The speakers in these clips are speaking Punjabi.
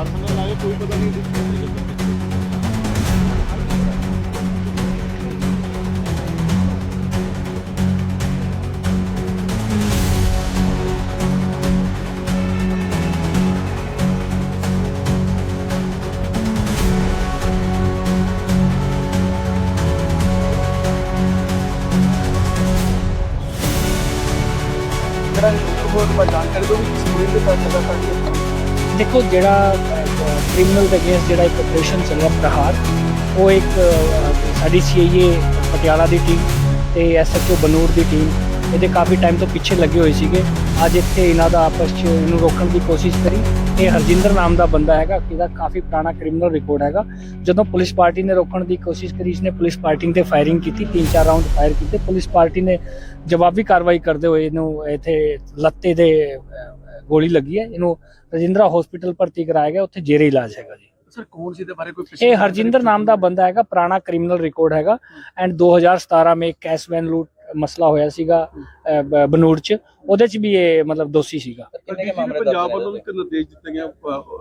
ਹਰ ਬੰਦਾ ਲਾਗੇ ਕੋਈ ਪਤਾ ਨਹੀਂ ਦੇਖੋ ਜਿਹੜਾ ਕ੍ਰਿਮੀਨਲ ਦੇ ਅਗੇਂਸਟ ਜਿਹੜਾ ਇੱਕ ਆਪਰੇਸ਼ਨ ਚੱਲ ਪ੍ਰਹਾਰ ਉਹ ਇੱਕ ਅਹ, ਸਾਡੀ ਸੀਆਈਏ ਪਟਿਆਲਾ ਦੀ ਟੀਮ ਤੇ ਐਸਐਚਓ ਬਨੂਰ ਦੀ ਟੀਮ ਇਹਦੇ ਕਾਫੀ ਟਾਈਮ ਤੋਂ ਪਿੱਛੇ ਲੱਗੇ ਹੋਏ ਸੀਗੇ। ਅੱਜ ਇੱਥੇ ਇਹਨਾਂ ਦਾ ਆਪਸ 'ਚ ਇਹਨੂੰ ਰੋਕਣ ਦੀ ਕੋਸ਼ਿਸ਼ ਕਰੀ। ਇਹ ਹਰਜਿੰਦਰ ਨਾਮ ਦਾ ਬੰਦਾ ਹੈਗਾ ਇਹਦਾ ਕਾਫੀ ਪੁਰਾਣਾ ਕ੍ਰਿਮੀਨਲ ਰਿਕਾਰਡ ਹੈਗਾ। ਜਦੋਂ ਪੁਲਿਸ ਪਾਰਟੀ ਨੇ ਰੋਕਣ ਦੀ ਕੋਸ਼ਿਸ਼ ਕਰੀ ਇਸਨੇ ਪੁਲਿਸ ਪਾਰਟੀ ਤੇ ਫਾਇਰਿੰਗ ਕੀਤੀ ਤਿੰਨ ਚਾਰ ਰਾਉਂਡ ਫਾਇਰ ਕੀਤੇ। ਪੁਲਿਸ ਪਾਰਟੀ ਨੇ ਜਵਾਬੀ ਕਾਰਵਾਈ ਕਰਦੇ ਹੋਏ ਇਹਨੂੰ ਇੱਥੇ ਲੱਤੇ ਦੇ ਗੋਲੀ ਲੱਗੀ ਹੈ ਇਹਨੂੰ ਰਜਿੰਦਰਾ ਹਸਪੀਟਲ ਭਰਤੀ ਕਰਾਇਆ ਗਿਆ ਉੱਥੇ ਜੇਰੇ ਇਲਾਜ ਹੈਗਾ ਜੀ। ਸਰ ਕੌਣ ਸੀ ਦੇ ਬਾਰੇ ਕੋਈ ਇਹ ਹਰਜਿੰਦਰ ਨਾਮ ਦਾ ਬੰਦਾ ਹੈਗਾ ਪੁਰਾਣਾ ਕ੍ਰਿਮੀਨਲ ਰਿਕਾਰਡ ਹੈਗਾ ਐਂਡ 2017 ਮੇਂ ਕੈਸ਼ ਵੈਨ ਲੂਟ ਮਸਲਾ ਹੋਇਆ ਸੀਗਾ ਬਨੂੜ ਚ। ਉਹਦੇ ਚ ਵੀ ਇਹ ਮਤਲਬ ਦੋਸ਼ੀ ਸੀਗਾ। ਪੰਜਾਬ ਵੱਲੋਂ ਇੱਕ ਨਿਰਦੇਸ਼ ਦਿੱਤੇ ਗਿਆ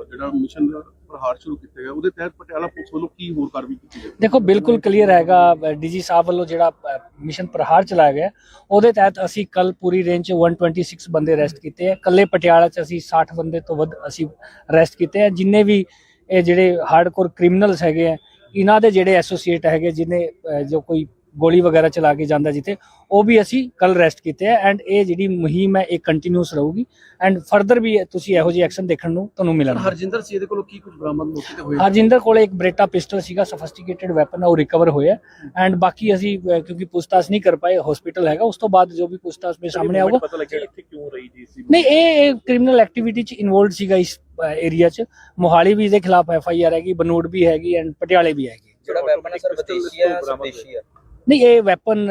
ਜਿਹੜਾ ਮਿਸ਼ਨ ਪ੍ਰਹਾਰ ਸ਼ੁਰੂ ਕੀਤਾ ਗਿਆ ਉਹਦੇ ਤਹਿਤ ਪਟਿਆਲਾ ਪੁਲਿਸ ਵੱਲੋਂ ਕੀ ਹੋਰ ਕਾਰਵਾਈ ਕੀਤੀ ਜਾਵੇ ਦੇਖੋ ਬਿਲਕੁਲ ਕਲੀਅਰ ਹੈਗਾ ਡੀਜੀ ਸਾਹਿਬ ਵੱਲੋਂ ਜਿਹੜਾ ਮਿਸ਼ਨ ਪ੍ਰਹਾਰ ਚਲਾਇਆ ਗਿਆ ਉਹਦੇ ਤਹਿਤ ਅਸੀਂ ਕੱਲ ਪੂਰੀ ਰੇਂਜ ਚ 126 ਬੰਦੇ ਅਰੈਸਟ ਕੀਤੇ ਆ। ਕੱਲੇ ਪਟਿਆਲਾ ਚ ਅਸੀਂ 60 ਬੰਦੇ ਤੋਂ ਵੱਧ ਅਸੀਂ ਅਰੈਸਟ ਕੀਤੇ ਆ। ਜਿੰਨੇ ਵੀ ਇਹ ਜਿਹੜੇ ਹਾਰਡਕੋਰ ਕ੍ਰਿਮੀਨਲਸ ਹੈਗੇ ਆ ਇਹਨਾਂ ਦੇ ਜਿਹੜੇ ਐਸੋਸੀਏਟ ਹੈਗੇ ਜਿਹਨੇ ਅਹ, ਜੋ ਕੋਈ ਗੋਲੀ ਵਗੈਰਾ ਚਲਾ ਕੇ ਜਾਂਦਾ ਜਿੱਥੇ ਉਹ ਵੀ ਅਸੀਂ ਕੱਲ ਅਰੈਸਟ ਕੀਤੇ ਆ ਐਂਡ ਇਹ ਜਿਹੜੀ ਮੁਹਿੰਮ ਹੈ ਇਹ ਕੰਟੀਨਿਊਸ ਰਹੂਗੀ ਐਂਡ ਫਰਦਰ ਵੀ ਤੁਸੀਂ ਇਹੋ ਜਿਹੇ ਐਕਸ਼ਨ ਦੇਖਣ ਨੂੰ ਤੁਹਾਨੂੰ ਮਿਲਣਗੇ। ਹਰਜਿੰਦਰ ਸੀ ਇਹਦੇ ਕੋਲੋਂ ਕੀ ਕੁਝ ਬਰਾਮਦ ਮੌਕੇ ਤੇ ਹੋਇਆ? ਹਰਜਿੰਦਰ ਕੋਲੇ ਇੱਕ ਬ੍ਰੇਟਾ ਪਿਸਟਲ ਸੀਗਾ ਸਫਿਸਟੀਕੇਟਡ ਵੈਪਨ ਉਹ ਰਿਕਵਰ ਹੋਇਆ ਐਂਡ ਬਾਕੀ ਅਸੀਂ ਕਿਉਂਕਿ ਪੁੱਛਤਾਛ ਨਹੀਂ ਕਰ ਪਾਏ ਹਸਪੀਟਲ ਹੈਗਾ ਉਸ ਤੋਂ ਬਾਅਦ ਜੋ ਵੀ ਪੁੱਛਤਾਛ ਮੇ ਸਾਹਮਣੇ ਆਊਗਾ। ਪਤਾ ਲੱਗਿਆ ਇੱਥੇ ਕਿਉਂ ਰਹੀ ਜੀ ਸੀ। ਨਹੀਂ ਇਹ ਕ੍ਰਿਮੀਨਲ ਐਕਟੀਵਿਟੀ ਚ ਇਨਵੋਲਡ ਸੀਗਾ ਇਸ ਏਰੀਆ ਚ। ਮੋਹਾਲੀ ਵੀ ਇਹਦੇ ਖਿਲਾਫ ਐਫ ਆਈ ਆਰ ਹੈਗੀ ਬਨੂੜ ਵੀ ਹੈਗੀ ਐਂਡ ਪਟਿਆਲੇ ਵੀ ਹੈਗੀ। ਜਿਹੜਾ ਵੈਪਨ ਹੈ ਸਰ ਵਿਦੇਸ਼ੀ ਹੈ ਸਵਦੇਸ਼ੀ ਹੈ? ਨਹੀਂ ਇਹ ਵੈਪਨ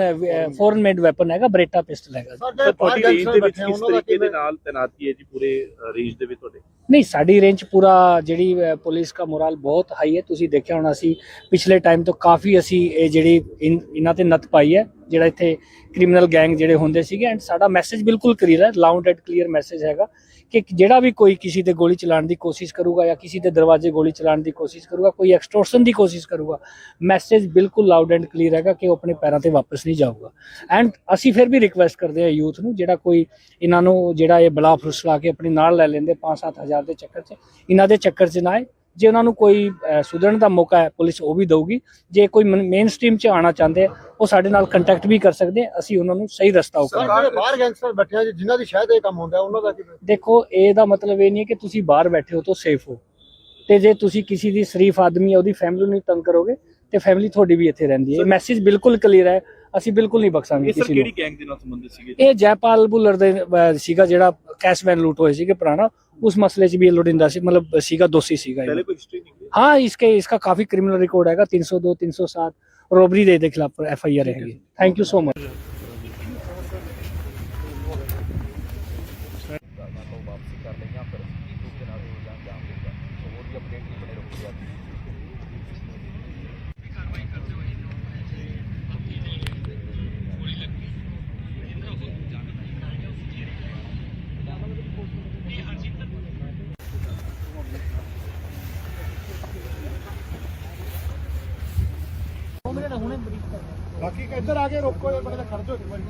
ਫੋਰਨ ਮੇਡ ਵੈਪਨ ਹੈਗਾ ਬ੍ਰੇਟਾ ਪਿਸਟਲ ਹੈਗਾ। ਤਾਂ ਤੁਹਾਡੀ ਰੇਂਜ ਦੇ ਵਿੱਚ ਕਿਸ ਤਰੀਕੇ ਦੇ ਨਾਲ ਤੈਨਾਤੀ ਹੈ ਜੀ ਪੂਰੇ ਰੇਂਜ ਦੇ ਵਿੱਚ ਤੁਹਾਡੇ? ਨਹੀਂ ਸਾਡੀ ਰੇਂਜ 'ਚ ਪੂਰਾ ਜਿਹੜੀ ਪੁਲਿਸ ਦਾ ਮੋਰਲ ਬਹੁਤ ਹਾਈ ਹੈ। ਤੁਸੀਂ ਦੇਖਿਆ ਹੋਣਾ ਅਸੀਂ ਪਿਛਲੇ ਟਾਈਮ ਤੋਂ ਕਾਫੀ ਅਸੀਂ ਇਹ ਜਿਹੜੀ ਇਹਨਾਂ ਤੇ ਨੱਥ ਪਾਈ ਹੈ। ਜਿਹੜਾ ਇੱਥੇ ਕ੍ਰਿਮੀਨਲ ਗੈਂਗ ਜਿਹੜੇ ਹੁੰਦੇ ਸੀਗੇ ਐਂਡ ਸਾਡਾ ਮੈਸੇਜ ਬਿਲਕੁਲ ਕਲੀਅਰ ਹੈ ਲਾਊਡ ਐਂਡ ਕਲੀਅਰ ਮੈਸੇਜ ਹੈਗਾ ਕਿ ਜਿਹੜਾ ਵੀ ਕੋਈ ਕਿਸੇ ਤੇ ਗੋਲੀ ਚਲਾਉਣ ਦੀ ਕੋਸ਼ਿਸ਼ ਕਰੂਗਾ ਜਾਂ ਕਿਸੇ ਦੇ ਦਰਵਾਜ਼ੇ ਗੋਲੀ ਚਲਾਉਣ ਦੀ ਕੋਸ਼ਿਸ਼ ਕਰੂਗਾ, ਕੋਈ ਐਕਸਟੋਰਸ਼ਨ ਦੀ ਕੋਸ਼ਿਸ਼ ਕਰੂਗਾ ਮੈਸੇਜ ਬਿਲਕੁਲ ਲਾਊਡ ਐਂਡ ਕਲੀਅਰ ਹੈਗਾ ਕਿ ਉਹ ਆਪਣੇ ਪੈਰਾਂ ਤੇ ਵਾਪਸ ਨਹੀਂ ਜਾਊਗਾ। ਐਂਡ ਅਸੀਂ ਫਿਰ ਵੀ ਰਿਕੁਐਸਟ ਕਰਦੇ ਹਾਂ ਯੂਥ ਨੂੰ, ਜਿਹੜਾ ਕੋਈ ਇਹਨਾਂ ਨੂੰ ਜਿਹੜਾ ਇਹ ਬਲਾ ਫਰੁਸਲਾ ਕੇ ਆਪਣੇ ਨਾਲ ਲੈ ਲੈਂਦੇ 5-7000 ਦੇ ਚੱਕਰ 'ਚ, ਇਹਨਾਂ ਦੇ ਚੱਕਰ 'ਚ ਨਾ ਆਏ। ਜੇ ਉਹਨਾਂ ਨੂੰ ਕੋਈ ਸੁਧਰਨ ਦਾ ਮੌਕਾ ਹੈ, ਪੁਲਿਸ ਉਹ ਵੀ ਦੇਊਗੀ। ਜੇ ਕੋਈ ਮੇਨ ਸਟ੍ਰੀਮ 'ਚ ਆਉਣਾ ਚਾਹੁੰਦੇ ਆ ਉਹ ਸਾਡੇ ਨਾਲ ਕੰਟੈਕਟ ਵੀ ਕਰ ਸਕਦੇ ਆ ਅਸੀਂ ਉਹਨਾਂ ਨੂੰ ਸਹੀ ਰਸਤਾ ਉਕਾਰਾਂਗੇ ਬਾਹਰ ਗੈਂਗਸਟਰ ਬੈਠੇ ਆ ਜਿਨ੍ਹਾਂ ਦੀ ਸ਼ਾਇਦ ਇਹ ਕੰਮ ਹੁੰਦਾ ਉਹਨਾਂ ਦਾ ਕੀ ਦੇਖੋ ਇਹ ਦਾ ਮਤਲਬ ਇਹ ਨਹੀਂ ਕਿ ਤੁਸੀਂ ਬਾਹਰ ਬੈਠੇ ਹੋ ਤਾਂ ਸੇਫ ਹੋ। ਤੇ ਜੇ ਤੁਸੀਂ ਕਿਸੇ ਦੀ ਸ਼ਰੀਫ ਆਦਮੀ ਆ ਉਹਦੀ ਫੈਮਿਲੀ ਨੂੰ ਤੰਗ ਕਰੋਗੇ ਤੇ ਫੈਮਿਲੀ ਤੁਹਾਡੀ ਵੀ ਇੱਥੇ ਰਹਿੰਦੀ ਹੈ। ਇਹ ਮੈਸੇਜ ਬਿਲਕੁਲ ਕਲੀਅਰ ਹੈ ਅਸੀਂ ਬਿਲਕੁਲ ਨਹੀਂ ਬਖਸ਼ਾਂਗੇ ਕਿਸੇ ਨੂੰ। ਕਿਹੜੀ ਗੈਂਗ ਦੇ ਨਾਲ ਸੰਬੰਧਿਤ ਸੀਗੇ? ਇਹ ਜੈਪਾਲ ਬੁੱਲਰ ਦੇ ਸੀਗਾ ਜਿਹੜਾ ਕੈਸ਼ ਵੈਨ ਲੂਟ ਹੋਏ ਸੀਗੇ ਪੁਰਾਣਾ। ਉਸ ਮਸਲੇ 'ਚ ਵੀ ਇਹ ਲੋੜਿੰਦਾ ਸੀ ਮਤਲਬ ਸੀਗਾ ਦੋਸ਼ੀ ਸੀਗਾ ਹਾਂ ਇਸਕੇ ਇਸਕਾ ਕਾਫੀ ਕ੍ਰਿਮੀਨਲ ਰਿਕਾਰਡ ਹੈਗਾ 302 307 ਰੋਬਰੀ ਦੇ ਦੇ ਖਿਲਾਫ ਐਫ ਆਈ ਆਰ ਹੈਗੀ। ਥੈਂਕ ਯੂ ਸੋ ਮਚ ਬਾਕੀ ਇੱਧਰ ਆ ਕੇ ਰੋਕੋ ਇਹ ਬੜੇ ਖੜ ਇੱਕ ਵਾਰੀ।